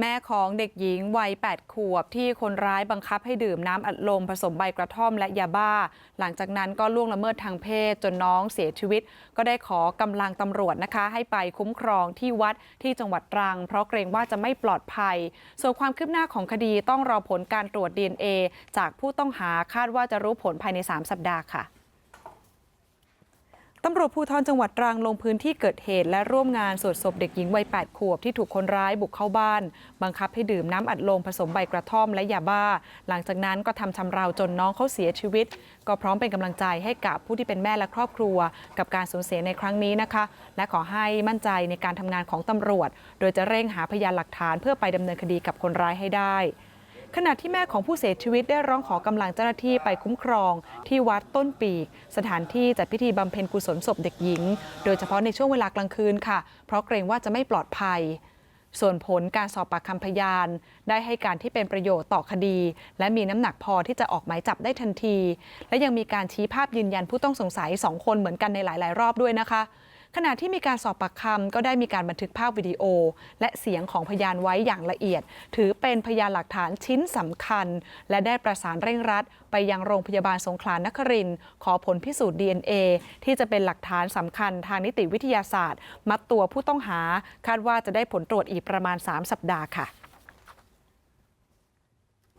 แม่ของเด็กหญิงวัย8ขวบที่คนร้ายบังคับให้ดื่มน้ำอัดลมผสมใบกระท่อมและยาบ้า หลังจากนั้นก็ล่วงละเมิดทางเพศจนน้องเสียชีวิต ก็ได้ขอกำลังตำรวจนะคะ ให้ไปคุ้มครองที่วัดที่จังหวัดตรัง เพราะเกรงว่าจะไม่ปลอดภัย ส่วนความคืบหน้าของคดีต้องรอผลการตรวจ DNA จากผู้ต้องหาคาดว่าจะรู้ผลภายใน 3 สัปดาห์ค่ะำรวจภูธรจังหวัดตรังลงพื้นที่เกิดเหตุ และร่วมงานสวดศพเด็กหญิงวัย 8 ขวบที่ถูกคนร้ายบุกเข้าบ้าน บังคับให้ดื่มน้ำอัดลมผสมใบกระท่อมและยาบ้า หลังจากนั้นก็ทำชำเราจนน้องเขาเสียชีวิต ก็พร้อมเป็นกำลังใจให้กับผู้ที่เป็นแม่และครอบครัว กับการสูญเสียในครั้งนี้นะคะ และขอให้มั่นใจในการทำงานของตำรวจ โดยจะเร่งหาพยานหลักฐานเพื่อไปดำเนินคดีกับคนร้ายให้ได้ ขณะที่แม่ของผู้เสียชีวิตได้ร้องขอกำลังเจ้าหน้าที่ไปคุ้มครอง ที่วัดต้นปีก สถานที่จัดพิธีบำเพ็ญกุศลศพเด็กหญิง โดยเฉพาะในช่วงเวลากลางคืนค่ะ เพราะเกรงว่าจะไม่ปลอดภัย ส่วนผลการสอบปากคำพยาน ได้ให้การที่เป็นประโยชน์ต่อคดี และมีน้ำหนักพอที่จะออกหมายจับได้ทันที และยังมีการชี้ภาพยืนยันผู้ต้องสงสัยสองคนเหมือนกันในหลาย ๆ รอบด้วยนะคะ ขณะที่มีการสอบปากคำก็ได้มีการบันทึกภาพวิดีโอ และเสียงของพยานไว้อย่างละเอียด ถือเป็นพยานหลักฐานชิ้นสำคัญ และได้ประสานเร่งรัด ไปยังโรงพยาบาลสงขลานครินขอผลพิสูจน์ DNA ที่จะเป็นหลักฐานสำคัญทางนิติวิทยาศาสตร์ มัดตัวผู้ต้องหาคาดว่าจะได้ผลตรวจอีกประมาณ 3 สัปดาห์ค่ะ